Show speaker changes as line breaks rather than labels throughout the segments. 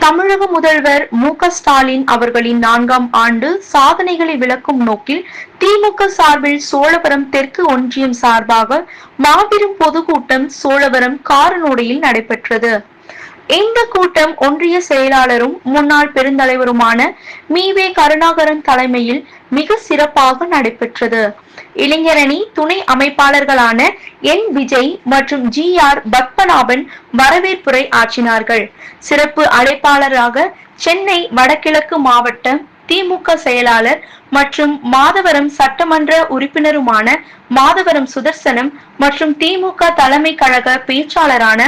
தமிழக முதல்வர் மு க ஸ்டாலின் அவர்களின் நான்காம் ஆண்டு சாதனைகளை விளக்கும் நோக்கில் திமுக சார்பில் சோழவரம் தெற்கு ஒன்றியம் சார்பாக மாபெரும் பொதுக்கூட்டம் சோழவரம் காரனோடையில் நடைபெற்றது. இந்த கூட்டம் ஒன்றிய செயலாளரும் முன்னாள் பெருந்தலைவருமான மீவே கருணாகரன் தலைமையில் மிக சிறப்பாக நடைபெற்றது. இளைஞரணி துணை அமைப்பாளர்களான என். விஜய் மற்றும் ஜி. ஆர். பத்மநாபன் வரவேற்புரை ஆற்றினார்கள். சிறப்பு அழைப்பாளராக சென்னை வடகிழக்கு மாவட்ட திமுக செயலாளர் மற்றும் மாதவரம் சட்டமன்ற உறுப்பினருமான மாதவரம் சுதர்சனம் மற்றும் திமுக தலைமை கழக பேச்சாளரான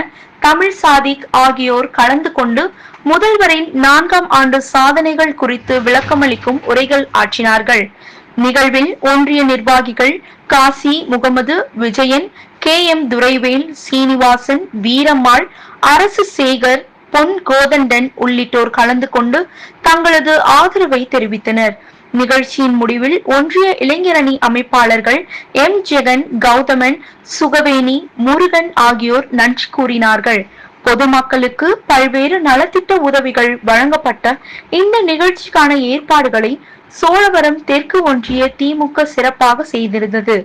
தமிழ் சாதிக் ஆகியோர் கலந்து கொண்டு முதல்வரின் நான்காம் ஆண்டு சாதனைகள் குறித்து விளக்கமளிக்கும் உரைகள் ஆற்றினார்கள். நிகழ்வில் ஒன்றிய நிர்வாகிகள் காசி முகமது விஜயன் கே எம் துரைவேல் சீனிவாசன் வீரம்மாள் அரசு சேகர் பொன் கோதண்டன் உள்ளிட்டோர் கலந்து கொண்டு தங்களது ஆதரவை தெரிவித்தனர். நிகழ்ச்சியின் முடிவில் ஒன்றிய இளைஞரணி அமைப்பாளர்கள் எம். ஜெகன் கௌதமன் சுகவேணி முருகன் ஆகியோர் நன்றி கூறினார்கள். பொதுமக்களுக்கு பல்வேறு நலத்திட்ட உதவிகள் வழங்கப்பட்ட இந்த நிகழ்ச்சிக்கான ஏற்பாடுகளை சோழவரம் தெற்கு ஒன்றிய திமுக சிறப்பாக செய்திருந்தது.